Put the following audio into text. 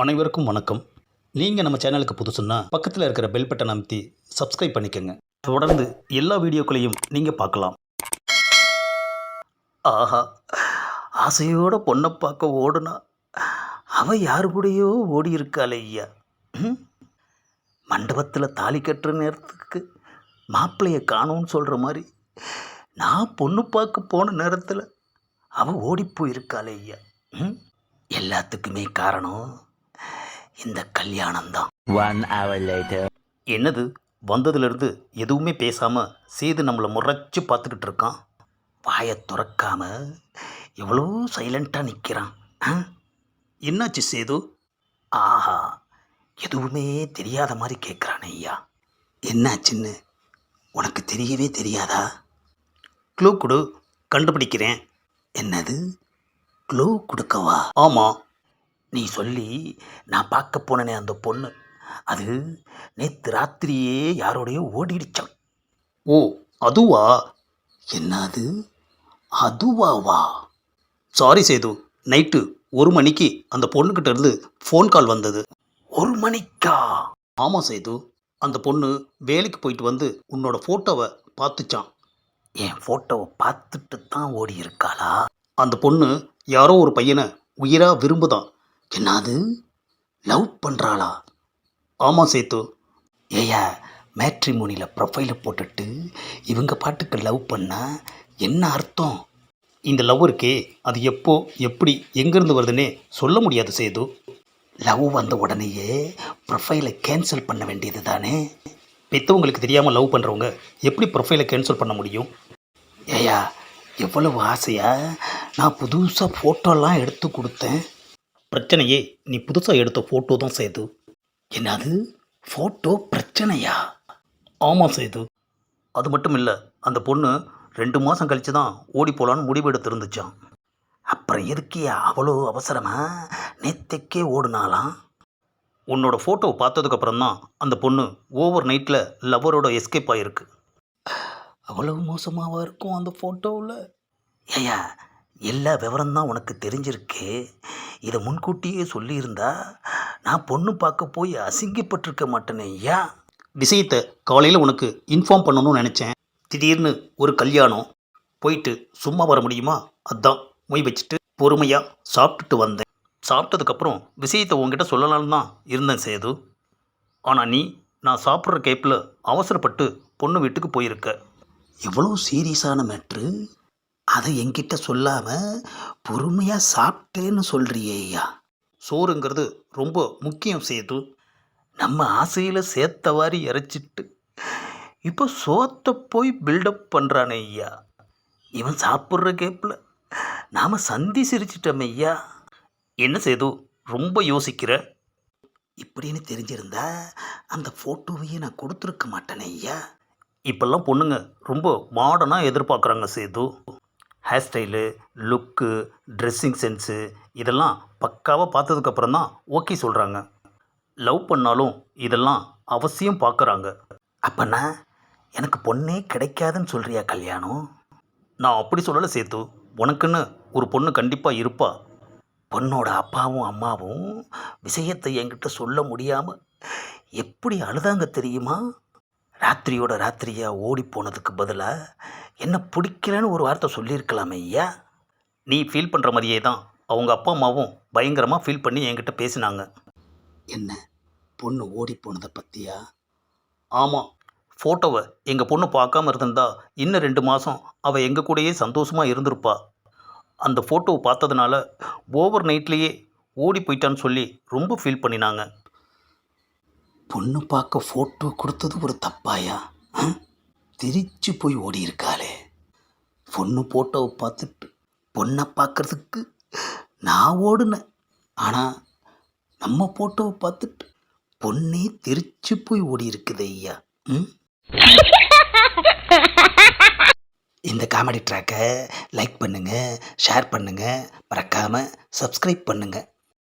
அனைவருக்கும் வணக்கம். நீங்கள் நம்ம சேனலுக்கு புதுசுன்னா பக்கத்தில் இருக்கிற பெல் பட்டன் அமைத்தி சப்ஸ்கிரைப் பண்ணிக்கோங்க. தொடர்ந்து எல்லா வீடியோக்களையும் நீங்கள் பார்க்கலாம். ஆஹா ஆசையோட பொண்ணை பார்க்க ஓடுனா அவள் யாரு கூடயோ ஓடி இருக்காளே ஐயா. ம்? மண்டபத்தில் தாலி கட்டுற நேரத்துக்கு மாப்பிள்ளையை காணோன்னு சொல்கிற மாதிரி நான் பொண்ணு பார்க்க போன நேரத்தில் அவள் ஓடி போயிருக்காளே ஐயா. ம்? எல்லாத்துக்குமே காரணம் இந்த hour later. என்னது? வந்ததுலேருந்து எதுவுமே பேசாமல் சேது நம்மளை முறைச்சு பார்த்துக்கிட்டு இருக்கான். வாயை திறக்காம எவ்வளோ சைலண்ட்டாக நிற்கிறான் என்னாச்சு சேது? ஆஹா எதுவுமே தெரியாத மாதிரி கேட்குறான் ஐயா. என்னாச்சுன்னு உனக்கு தெரியவே தெரியாதா? க்ளூ கொடு கண்டுபிடிக்கிறேன். என்னது? க்ளூ கொடுக்கவா? ஆமாம் நீ சொல்லி நான் பார்க்க போனனே அந்த பொண்ணு. அது நேற்று ராத்திரியே யாரோடையோ ஓடிடுச்சான் ஓ அதுவா? என்னது? அதுவாவா? சாரி சேது நைட்டு ஒரு மணிக்கு அந்த பொண்ணுக்கிட்ட இருந்து ஃபோன் கால் வந்தது. ஒரு மணிக்கா? ஆமாம் சேது அந்த பொண்ணு வேலைக்கு போயிட்டு வந்து உன்னோட ஃபோட்டோவை பார்த்துச்சான் என் ஃபோட்டோவை பார்த்துட்டு தான் ஓடி இருக்காளா அந்த பொண்ணு யாரோ ஒரு பையனை உயிராக விரும்புதான். என்னது? லவ் பண்ணுறாளா ஆமாம் சேத்து. ஏயா மேட்ரிமோனியில் ப்ரொஃபைலை போட்டுட்டு இவங்க பாட்டுக்கு லவ் பண்ணால் என்ன அர்த்தம்? இந்த லவ் இருக்கே அது எப்போ எப்படி எங்கேருந்து வருதுன்னே சொல்ல முடியாது சேது. லவ் வந்த உடனேயே ப்ரொஃபைலை கேன்சல் பண்ண வேண்டியது தானே? பெற்றவங்களுக்கு தெரியாமல் லவ் பண்ணுறவங்க எப்படி ப்ரொஃபைலை கேன்சல் பண்ண முடியும்? ஏயா எவ்வளவு ஆசையாக நான் புதுசாக ஃபோட்டோலாம் எடுத்து கொடுத்தேன். பிரச்சனையே நீ புதுசாக எடுத்த ஃபோட்டோ தான் சேது. என்னது? ஃபோட்டோ பிரச்சனையா? ஆமாம் சேது. அது மட்டும் இல்லை அந்த பொண்ணு ரெண்டு மாதம் கழித்து தான் ஓடி போகலான்னு முடிவு எடுத்திருந்துச்சான் அப்புறம் எதுக்கே அவ்வளோ அவசரமா நேத்தைக்கே ஓடுனாலாம் உன்னோட ஃபோட்டோவை பார்த்ததுக்கப்புறம் தான் அந்த பொண்ணு ஓவர் நைட்டில் லவ்வரோட எஸ்கேப் ஆகிருக்கு அவ்வளவு மோசமாவா இருக்கும் அந்த ஃபோட்டோவில் ஏயா எல்லா விவரம் தான் உனக்கு தெரிஞ்சிருக்கு. இதை முன்கூட்டியே சொல்லியிருந்தா நான் பொண்ணு பார்க்க போய் அசிங்கப்பட்டிருக்க மாட்டேனே ஐயா விஷயத்தை காலையில் உனக்கு இன்ஃபார்ம் பண்ணணும்னு நினச்சேன். திடீர்னு ஒரு கல்யாணம். போயிட்டு சும்மா வர முடியுமா? அதான் மொய் வச்சுட்டு பொறுமையாக சாப்பிட்டுட்டு வந்தேன். சாப்பிட்டதுக்கப்புறம் விஷயத்தை உங்ககிட்ட சொல்லலாம்னு தான் இருந்தேன் சேது. ஆனால் நீ நான் சாப்பிட்ற கேப்பில் அவசரப்பட்டு பொண்ணு வீட்டுக்கு போயிருக்க. எவ்வளோ சீரியஸான மேட்ரு அதை என்கிட்ட சொல்லாமல் பொறுமையாக சாப்பிட்டேன்னு சொல்கிறியே ஐயா. சோறுங்கிறது ரொம்ப முக்கியம் சேது. நம்ம ஆசையில் சேர்த்தவாரி இறைச்சிட்டு இப்போ சோத்தை போய் பில்டப் பண்ணுறானே ஐயா. இவன் சாப்பிட்ற கேப்பில் நாம் சந்தி சிரிச்சிட்டோம் ஐயா. என்ன சேது ரொம்ப யோசிக்கிற? இப்படின்னு தெரிஞ்சிருந்தா அந்த ஃபோட்டோவையே நான் கொடுத்துருக்க மாட்டேனே ஐயா. இப்போல்லாம் பொண்ணுங்க ரொம்ப மாடனாக எதிர்பார்க்குறாங்க Sethu. Hair style look dressing sense இதெல்லாம் பக்காவாக பார்த்ததுக்கப்புறம் தான் ஓகே சொல்கிறாங்க லவ் பண்ணாலும் இதெல்லாம் அவசியம் பார்க்குறாங்க அப்பண்ணா எனக்கு பொண்ணே கிடைக்காதுன்னு சொல்கிறியா கல்யாணம்? நான் அப்படி சொல்லலை சேத்து. உனக்குன்னு ஒரு பொண்ணு கண்டிப்பாக இருப்பா. பொண்ணோட அப்பாவும் அம்மாவும் விஷயத்தை என்கிட்ட சொல்ல முடியாமல் எப்படி அழுதாங்க தெரியுமா? ராத்திரியோட ராத்திரியாக ஓடி போனதுக்கு பதிலாக என்ன பிடிக்கலன்னு ஒரு வார்த்தை சொல்லியிருக்கலாமே ஐயா. நீ ஃபீல் பண்ணுற மாதிரியே தான் அவங்க அப்பா அம்மாவும் பயங்கரமாக ஃபீல் பண்ணி என்கிட்ட பேசினாங்க. என்ன? பொண்ணு ஓடி போனதை பற்றியா ஆமாம் ஃபோட்டோவை எங்கள் பொண்ணு பார்க்காம இருந்திருந்தா இன்னும் ரெண்டு மாதம் அவள் எங்கள் கூடயே சந்தோஷமாக இருந்திருப்பா. அந்த ஃபோட்டோவை பார்த்ததுனால ஓவர் நைட்லேயே ஓடி போயிட்டான்னு சொல்லி ரொம்ப ஃபீல் பண்ணினாங்க. பொண்ணு பார்க்க ஃபோட்டோ கொடுத்தது ஒரு தப்பாயா? திரிச்சு போய் ஓடி இருக்காளே பொண்ணு ஃபோட்டோவை பார்த்துட்டு பொண்ணை பார்க்கறதுக்கு நான் ஓடுனேன். ஆனால் நம்ம ஃபோட்டோவை பார்த்துட்டு பொண்ணே திருச்சி போய் ஓடி இருக்குது ஐயா. ம்? இந்த காமெடி ட்ராக்கை லைக் பண்ணுங்கள் ஷேர் பண்ணுங்கள் மறக்காமல் சப்ஸ்கிரைப் பண்ணுங்கள்